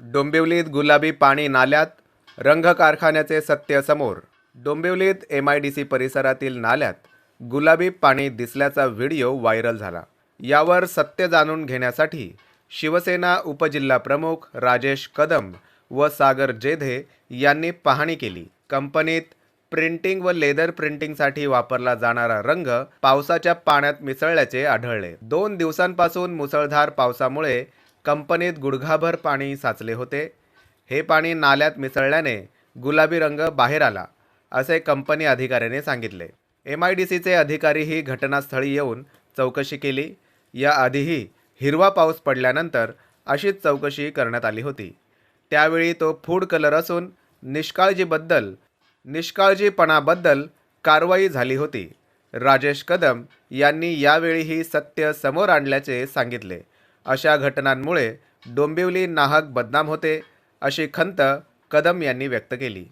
डोंबिवलीत गुलाबी पाणी नाल्यात रंग कारखान्याचे सत्य समोर. डोंबिवलीत एम आय डी सी परिसरातील नाल्यात गुलाबी पाणी दिसल्याचा व्हिडिओ व्हायरल झाला. यावर सत्य जाणून घेण्यासाठी शिवसेना उपजिल्हाप्रमुख राजेश कदम व सागर जेधे यांनी पाहणी केली. कंपनीत प्रिंटिंग व लेदर प्रिंटिंगसाठी वापरला जाणारा रंग पावसाच्या पाण्यात मिसळल्याचे आढळले. दोन दिवसांपासून मुसळधार पावसामुळे कंपनीत गुडघाभर पाणी साचले होते. हे पाणी नाल्यात मिसळल्याने गुलाबी रंग बाहेर आला असे कंपनी अधिकाऱ्याने सांगितले. एम आय डी सीचे अधिकारीही घटनास्थळी येऊन चौकशी केली. याआधीही हिरवा पाऊस पडल्यानंतर अशीच चौकशी करण्यात आली होती. त्यावेळी तो फूड कलर असून निष्काळजीबद्दल निष्काळजीपणाबद्दल कारवाई झाली होती. राजेश कदम यांनी यावेळीही सत्य समोर आणल्याचे सांगितले. अशा घटनांमुळे डोंबिवली नाहक बदनाम होते अशी खंत कदम यांनी व्यक्त केली.